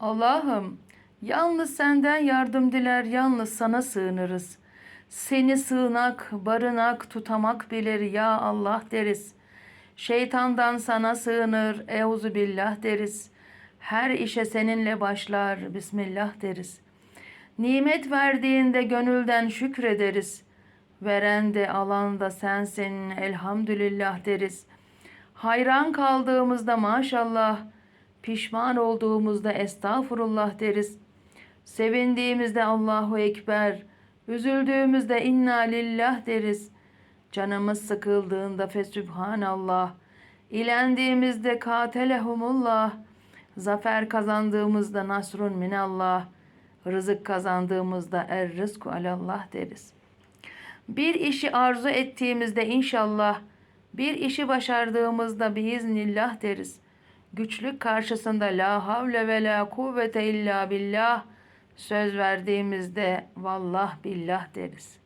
Allah'ım yalnız senden yardım diler, yalnız sana sığınırız. Seni sığınak, barınak, tutamak bilir ya Allah deriz. Şeytandan sana sığınır, euzu billah deriz. Her işe seninle başlar, bismillah deriz. Nimet verdiğinde gönülden şükrederiz. Veren de alan da sensin, elhamdülillah deriz. Hayran kaldığımızda maşallah, pişman olduğumuzda estağfurullah deriz. Sevindiğimizde Allahu Ekber, üzüldüğümüzde inna lillah deriz. Canımız sıkıldığında fesübhanallah, ilendiğimizde katelehumullah, zafer kazandığımızda nasrun minallah, rızık kazandığımızda er rızku alallah deriz. Bir işi arzu ettiğimizde inşallah, bir işi başardığımızda biiznillah deriz. Güçlük karşısında la havle ve la kuvvete illa billah söz verdiğimizde vallah billah deriz.